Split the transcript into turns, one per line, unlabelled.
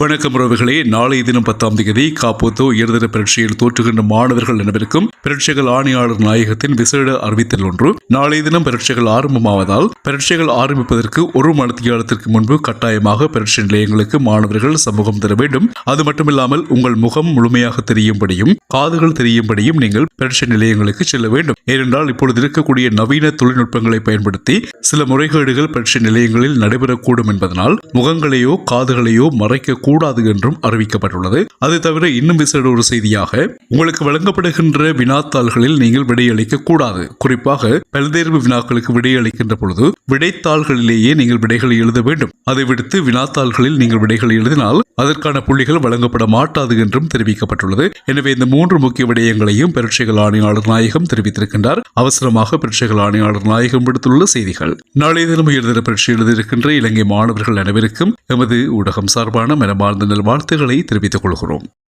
வணக்கம் உறவுகளே. நாளைய தினம் பத்தாம் தேதி காப்போத்தோ இருதர பரீட்சையில் தோற்றுகின்ற மாணவர்கள் அனைவருக்கும் பரீட்சைகள் ஆணையாளர் நாயகத்தின் விசேட அறிவித்தல் ஒன்று. நாளைய தினம் பரீட்சைகள் ஆரம்பமாவதால் பரீட்சைகள் ஆரம்பிப்பதற்கு ஒரு மணித்தியாலத்திற்கு முன்பு கட்டாயமாக பரீட்சை நிலையங்களுக்கு மாணவர்கள் சமூகம் தர வேண்டும். அது மட்டுமில்லாமல் உங்கள் முகம் முழுமையாக தெரியும்படியும் காதுகள் தெரியும்படியும் நீங்கள் பரீட்சை நிலையங்களுக்கு செல்ல வேண்டும். ஏனென்றால் இப்பொழுது இருக்கக்கூடிய நவீன தொழில்நுட்பங்களை பயன்படுத்தி சில முறைகேடுகள் பரீட்சை நிலையங்களில் நடைபெறக்கூடும் என்பதனால் முகங்களையோ காதுகளையோ மறைக்க கூடாது என்றும் அறிவிக்கப்பட்டுள்ளது. அது தவிர இன்னும் விசேட ஒரு செய்தியாக உங்களுக்கு வழங்கப்படுகின்ற வினாத்தாள்களில் நீங்கள் விடையளிக்க கூடாது. குறிப்பாக பல்தேர்வு வினாக்களுக்கு விடையளிக்கின்ற பொழுது விடைத்தாள்களிலேயே நீங்கள் விடைகளை எழுத வேண்டும். அதை விடுத்து வினாத்தாள்களில் நீங்கள் விடைகளை எழுதினால் அதற்கான புள்ளிகள் வழங்கப்பட மாட்டாது என்றும் தெரிவிக்கப்பட்டுள்ளது. எனவே இந்த மூன்று முக்கிய விடயங்களையும் பரீட்சைகள் ஆணையாளர் நாயகம் தெரிவித்திருக்கின்றார். அவசரமாக பரீட்சைகள் ஆணையாளர் நாயகம் விடுத்துள்ள செய்திகள். நாளைய தினம் உயர்தர பரீட்சை எழுதியிருக்கின்ற இலங்கை மாணவர்கள் அனைவருக்கும் எமது ஊடகம் சார்பான மனமார்ந்த நல்வாழ்த்துக்களை தெரிவித்துக் கொள்கிறோம்.